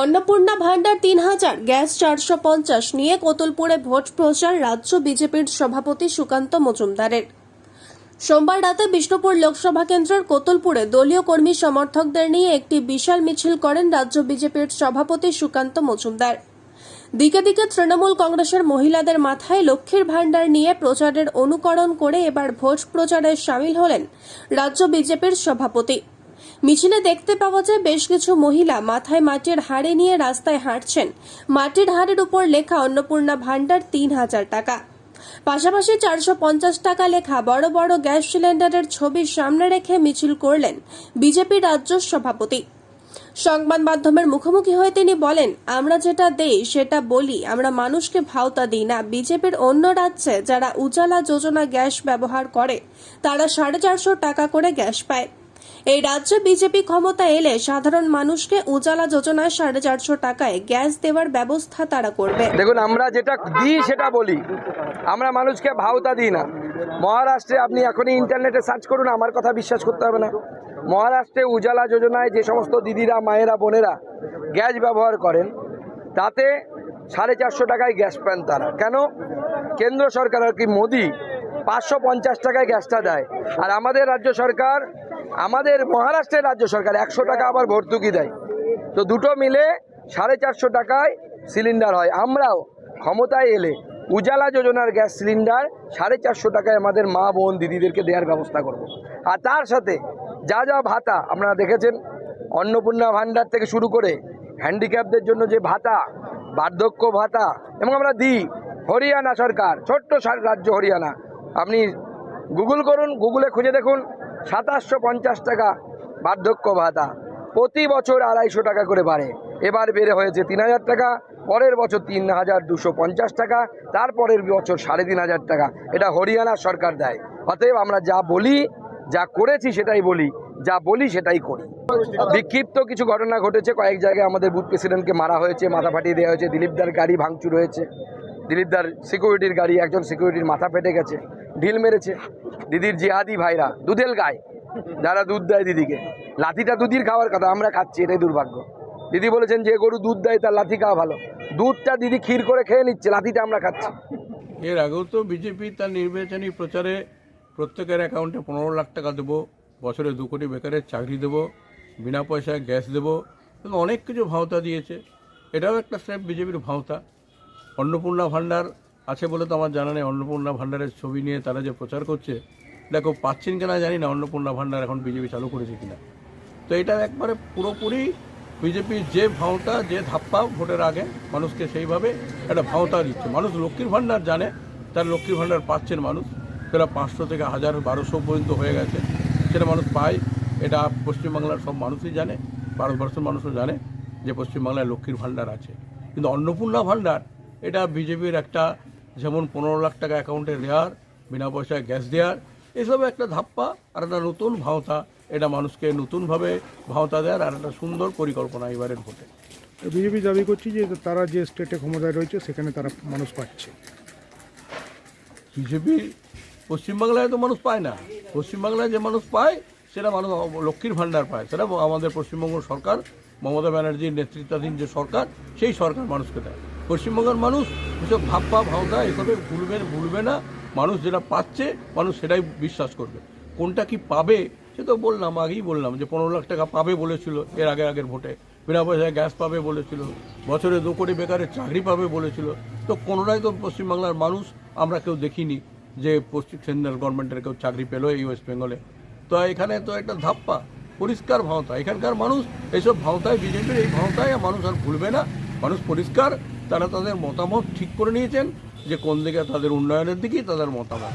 অন্নপূর্ণা ভান্ডার তিন হাজার, গ্যাস চারশো পঞ্চাশ নিয়ে কোতলপুরে ভোট প্রচার রাজ্য বিজেপির সভাপতি সুকান্ত মজুমদারের। সোমবার রাতে বিষ্ণুপুর লোকসভা কেন্দ্রের কোতলপুরে দলীয় কর্মী সমর্থকদের নিয়ে একটি বিশাল মিছিল করেন রাজ্য বিজেপির সভাপতি সুকান্ত মজুমদার। দিকে দিকে তৃণমূল কংগ্রেসের মহিলাদের মাথায় লক্ষ্মীর ভাণ্ডার নিয়ে প্রচারের অনুকরণ করে এবার ভোট প্রচারে সামিল হলেন রাজ্য বিজেপির সভাপতি। মিছিলে দেখতে পাওয়া যায় বেশ কিছু মহিলা মাথায় মাটির হাড়ে নিয়ে রাস্তায় হাঁটছেন। মাটির হাড়ের উপর লেখা অন্নপূর্ণা ভাণ্ডার তিন হাজার টাকা। পাশাপাশি চারশো পঞ্চাশ টাকা লেখা বড় বড় গ্যাস সিলিন্ডারের ছবি সামনে রেখে মিছিল করলেন বিজেপি রাজ্য সভাপতি। সংবাদ মাধ্যমের মুখোমুখি হয়ে তিনি বলেন, আমরা যেটা দেই, সেটা বলি। আমরা মানুষকে ভাওতা দিই না। বিজেপির অন্য রাজ্যে যারা উজালা যোজনা গ্যাস ব্যবহার করে, তারা সাড়ে চারশো টাকা করে গ্যাস পায়। এই রাজ্যে বিজেপি ক্ষমতা এলে সাধারণ মানুষকে উজালা যোজনায় সাড়ে চারশো টাকায় গ্যাস দেওয়ার ব্যবস্থা তারা করবে। দেখুন, আমরা যেটা দিই সেটা বলি। আমরা মানুষকে ভাওতা দিই না। মহারাষ্ট্রে আপনি এখনই ইন্টারনেটে সার্চ করুন, আমার কথা বিশ্বাস করতে হবে না। মহারাষ্ট্রে উজালা যোজনায় যে সমস্ত দিদিরা, মায়েরা, বোনেরা গ্যাস ব্যবহার করেন, তাতে সাড়ে চারশো টাকায় গ্যাস পান তারা। কেন? কেন্দ্র সরকার আর কি মোদি পাঁচশো পঞ্চাশ টাকায় গ্যাসটা দেয়। আর আমাদের রাজ্য সরকার আমাদের মহারাষ্ট্রের রাজ্য সরকার একশো টাকা আবার ভর্তুকি দেয়। তো দুটো মিলে সাড়ে চারশো টাকায় সিলিন্ডার হয়। আমরাও ক্ষমতায় এলে উজালা যোজনার গ্যাস সিলিন্ডার সাড়ে চারশো টাকায় আমাদের মা বোন দিদিদেরকে দেওয়ার ব্যবস্থা করব। আর তার সাথে যা যা ভাতা, আপনারা দেখেছেন, অন্নপূর্ণা ভাণ্ডার থেকে শুরু করে হ্যান্ডিক্যাপদের জন্য যে ভাতা, বার্ধক্য ভাতা, এবং আমরা দিই হরিয়ানা সরকার, ছোট্ট রাজ্য হরিয়ানা। আপনি গুগল করুন গুগলে খুঁজে দেখুন সাতাশশো পঞ্চাশ টাকা বার্ধক্য ভাতা। প্রতি বছর আড়াইশো টাকা করে বাড়ে। এবার বেড়ে হয়েছে তিন হাজার টাকা, পরের বছর তিন হাজার দুশো পঞ্চাশ টাকা, তারপরের বছর সাড়ে তিন হাজার টাকা। এটা হরিয়ানা সরকার দেয়। অতএব আমরা যা বলি, যা করেছি সেটাই বলি, যা বলি সেটাই করি। বিক্ষিপ্ত কিছু ঘটনা ঘটেছে। কয়েক জায়গায় আমাদের বুথ প্রেসিডেন্টকে মারা হয়েছে, মাথা ফাটিয়ে দেওয়া হয়েছে, দিলীপদার গাড়ি ভাঙচুর হয়েছে। দিলীপদার সিকিউরিটির গাড়ি, একজন সিকিউরিটির মাথা ফেটে গেছে। ঢিল মেরেছে। দিদির জিহাদি ভাইরা, দুধেল গায়ে যারা দুধ দেয় দিদিকে। লাঠিটা দুধের খাওয়ার কথা, আমরা খাচ্ছি, এটাই দুর্ভাগ্য। দিদি বলেছেন যে, গরু দুধ দেয়, তার লাঠি খাওয়া ভালো। দুধটা দিদি ক্ষীর করে খেয়ে নিচ্ছে লাঠিটা আমরা খাচ্ছি। এর আগেও তো বিজেপি তার নির্বাচনী প্রচারে প্রত্যেকের অ্যাকাউন্টে পনেরো লাখ টাকা দেবো, বছরে দু কোটি বেকারের চাকরি দেবো, বিনা পয়সায় গ্যাস দেবো অনেক কিছু ভাওতা দিয়েছে। এটাও একটা স্টেপ বিজেপির ভাওতা। অন্নপূর্ণা ভাণ্ডার আছে বলে তো আমার জানা নেই। অন্নপূর্ণা ভাণ্ডারের ছবি নিয়ে তারা যে প্রচার করছে, দেখো পাচ্ছেন কিনা জানি না অন্নপূর্ণা ভাণ্ডার এখন বিজেপি চালু করেছে কিনা। তো এটা একবারে পুরোপুরি বিজেপির যে ভাওতা, যে ধাপ্পা ভোটের আগে মানুষকে সেইভাবে একটা ভাওতা দিচ্ছে। মানুষ লক্ষ্মীর ভাণ্ডার জানে, তার লক্ষ্মীর ভাণ্ডার পাচ্ছেন মানুষ। সেটা পাঁচশো থেকে হাজার, বারোশো পর্যন্ত হয়ে গেছে। সেটা মানুষ পায়, এটা পশ্চিমবাংলার সব মানুষই জানে, ভারতবর্ষের মানুষও জানে যে পশ্চিমবাংলায় লক্ষ্মীর ভাণ্ডার আছে। কিন্তু অন্নপূর্ণা ভাণ্ডার, এটা বিজেপির একটা যেমন পনেরো লাখ টাকা অ্যাকাউন্টে দেওয়ার বিনা পয়সায় গ্যাস দেওয়ার এসব একটা ধাপ্পা আর একটা নতুন ভাওতা। এটা মানুষকে নতুনভাবে ভাওতা দেওয়ার আর একটা সুন্দর পরিকল্পনা এবারের ভোটে বিজেপি দাবি করছে যে তারা যে স্টেটে ক্ষমতায় রয়েছে সেখানে তারা মানুষ পাচ্ছে। বিজেপি পশ্চিমবাংলায় তো মানুষ পায় না। পশ্চিমবাংলায় যে মানুষ পায় সেটা মানুষ লক্ষ্মীর ভাণ্ডার পায়। সেটা আমাদের পশ্চিমবঙ্গ সরকার মমতা ব্যানার্জির নেতৃত্বাধীন যে সরকার সেই সরকার মানুষকে দেয়। পশ্চিমবঙ্গের মানুষ এসব ভাপ্পা ভাওতা এসবে ভুলবে ভুলবে না। মানুষ যেটা পাচ্ছে, মানুষ সেটাই বিশ্বাস করবে। কোনটা কি পাবে, সে তো বললাম, আগেই বললাম যে পনেরো লাখ টাকা পাবে বলেছিল এর আগে আগের ভোটে। বিনা পয়সায় গ্যাস পাবে বলেছিল। বছরে দু কোটি বেকারের চাকরি পাবে বলেছিল। তো কোনোটাই তো পশ্চিমবাংলার মানুষ আমরা কেউ দেখিনি যে পশ্চিম সেন্ট্রাল গভর্নমেন্টের কেউ চাকরি পেল এই ওয়েস্ট বেঙ্গলে। তো এখানে তো একটা ধাপ্পা, পরিষ্কার ভাওতা। এখানকার মানুষ এইসব ভাওতায়, বিজেপির এই ভাওতায় মানুষ আর ভুলবে না। মানুষ পরিষ্কার তারা তাদের মতামত ঠিক করে নিয়েছেন যে কোন দিকে তাদের উন্নয়নের দিকেই তাদের মতামত।